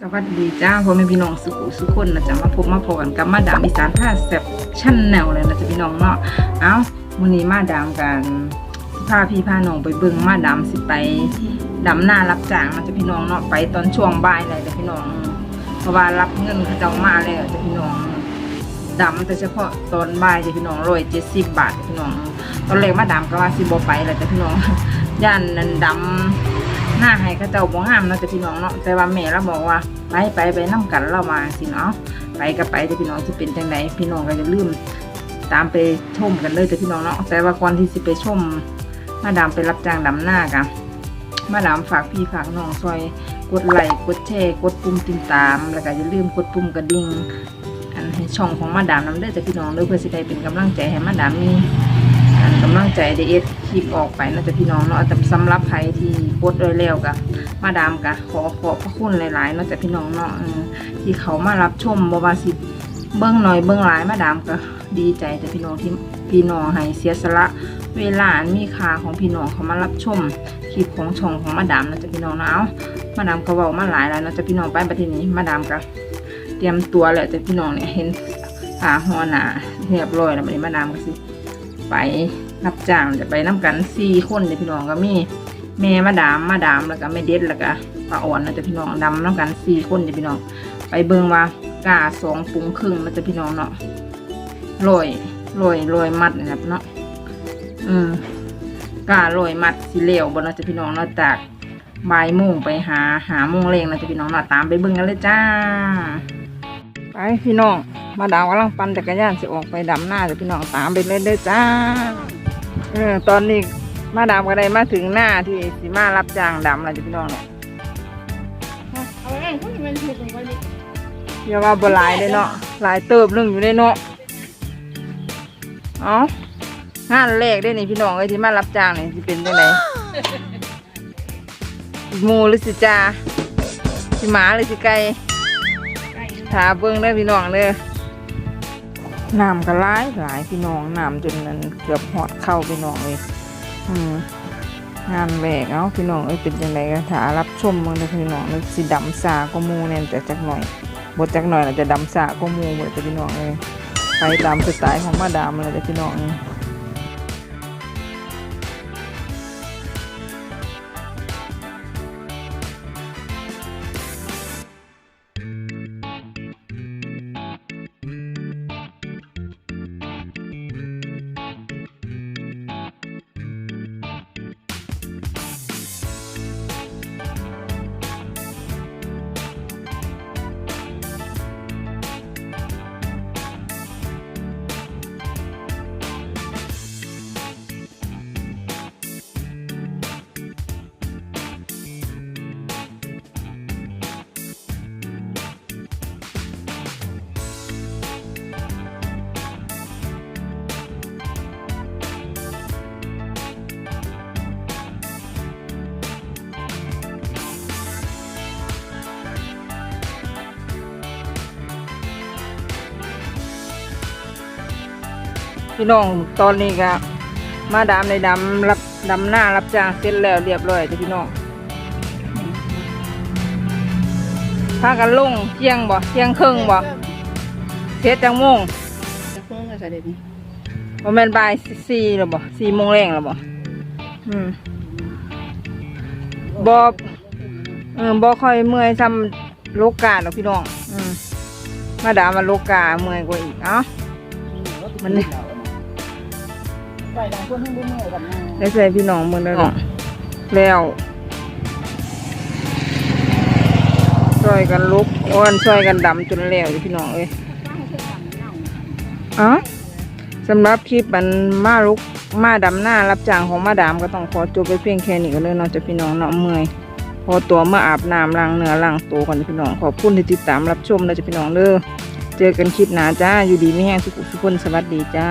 สวัสดีจ้าพ่อแม่พี่น้องสุขุสุขคนนะจ๊ะมาพบมาพบกันกับมาดามอีสานท่าแซ่บชั้นแนวเลยนะจ๊ะพี่น้องเนาะเอ้ามื้อนี้มาดามกันพาพี่พาน้องไปเบิ่งมาดามสิไปดำหน้ารับจ้างนะจ๊ะพี่น้องเนาะไปตอนช่วงบ่ายเลยจ้ะพี่น้อง เพราะว่ารับเงินเขาเจ้ามาแล้วจ้ะพี่น้องดำแต่เฉพาะตอนบ่ายจ้ะพี่น้องร้อยเจ็ดสิบบาทจ้ะพี่น้อง ตอนแรกมาดามก็ว่าสิบ่ไปแหละจ้ะพี่น้องย่านนั้นดำ หน้าให้เขาเจ้าบ่งามเนาะแต่พี่น้องเนาะแต่ว่าแม่เราบอกว่าไปไปไปนํกันเรามาสิเนาะไปก็ไปแต่พี่น้องสิเป็นจังไดพี่น้องก็จะลืมตามไปชมกันเลยแต่พี่น้องเนาะแต่ว่าก่อนที่สิไปชมมาดามไปรับจ้างดำหน้ากันมาดามฝากพี่ฝากน้องซอยกดไลค์กดแชร์กดปุ่มติดตาม แล้วก็อย่าลืมกดปุ่มกระดิ่งอันให้ช่องของมาดามน้ำเด้อแต่พี่น้องเด้อเพื่อสิได้เป็นกำลังใจให้มาดามมี กำลังใจได้เอ็ดคลิปออกไปนะจ๊ะพี่น้องเนาะแต่สำหรับใครที่กดโดยแล้วกะมาดามกะขอขอบพระคุณหลายๆเนาะจ๊ะพี่น้องเนาะที่เขามารับชมบวาสิเบิ้องหน่อยเบิ้องหลายมาดามก็ดีใจแต่พี่น้องที่พี่น้องให้เสียสละ เวลาอันมีค่าของพี่น้องเขามารับชมคลิปของช่องของมาดามนะจ๊ะพี่น้องเนาะมาดามก็เว้ามาหลายแล้วนะจะพี่น้องไปประเทศนี้มาดามก็เตรียมตัวแหล้วแต่พี่น้องเนี่ยเห็นขาหัวหนาเรียบร้อยแล้วบัดนี้มาดามก็สิ ไปรับจ้างจะไปน้กันสี่คนเลยพี่น้องก็มีแม่มาดามมาดามแล้วก็แม่เด็ดแล้วก็ป้าอ่อนนะจ๊ะพี่น้องดำน้ำกันสี่คนเลยพี่น้อง ไปเบิ่งว่ากาสองปุงครึ่งนะจ๊ะพี่น้องเนาะลอยลอยลอยมัดนะครับเนาะอืมกาลอยมัดสิเหลวบนนะจ๊ะพี่น้องเนาะจากบ่ายโมงไปหาหาโมงเลงนะจ๊ะพี่น้องเนาะตามไปเบิ่งกันเลยจ้า ไปพี่น้อง มาดาวกำลังปั่นจักรยานสิออกไปดำหน้าจ้ะพี่น้องตามไปเลยเด้จ้าเออตอนนี้มาดามก็ได้มาถึงหน้าที่สิมารับจ้างดำแล้วจ้ะพี่น้องเนี่ยเอาไว้คุณมันถูกกว่านี้อย่าว่าบ่หลายเลยเนาะหลายเติบหนึงอยู่ในเนาะเอ๋องานแรกได้นี่พี่น้องเอ้ยที่มารับจ้างนี่สิเป็นจังไดหมูหรือสิจ้าสิหมาหรือสิไก่ไก่ ถาเบิ้งได้พี่น้องเด้อน้ำก็ร้ายหลายพี่น้องน้ำจนนั้นเกือบหอดเข้าพี่น้องเลยอืมงานแหวกเอาพี่น้องเอ้ยเป็นยังไงกันถารับชมมึงเด้อพี่น้องเลยสิดำสาก็มูแน่นแต่จักหน่อยบทจักหน่อยเราจะดำสาก็มูเหมือนจะพี่น้องเลยไปตามสไตล์ของมาดามเลยเด้อพี่น้องเอ้ย พี่น้องตอนนี้ก็มาดามในดำรับดำหน้ารับจ้างเสร็จแล้วเรียบร้อยจ้ะพี่น้องพากันลงเที่ยงบ่เที่ยงครึ่งบ่เสร็จจังโมงจะเพิ่งกับเสด็จนี่บ่แม่นบ่ายสี่หรอบ่สี่โมงแรงหรอบ่อืมบ่เออบ่ค่อยเมื่อยซ้ำโลกาหรอกพี่น้อง อืมมาดามมาโลกาเมื่อยกว่าอีกเอ้ามันนี่ป ล่อยดังคนทั้งบุ้งเหนื่อยกับงานได้ใส่พี่น้องมึงแล้วแล้วช่วยกันลุกอ้วนช่วยกันดำจนแล้วพี่น้องเอ้ยอ๋อสำหรับคลิปมันมาลุกมาดำหน้ารับจ้างของมาดามก็ต้องขอจบไปเพียงแค่นี้ก็เลยเนาะจะพี่น้องเนาะเมื่อยพอตัวมาอาบน้ำล้างเนื้อล้างตัวกันจะพี่น้องขอบคุณที่ติดตามรับชมนะจะพี่น้องเด้อเจอกันคลิปหน้าจ้าอยู่ดีไม่แห้งสุขสุขคนสวัสดีจ้า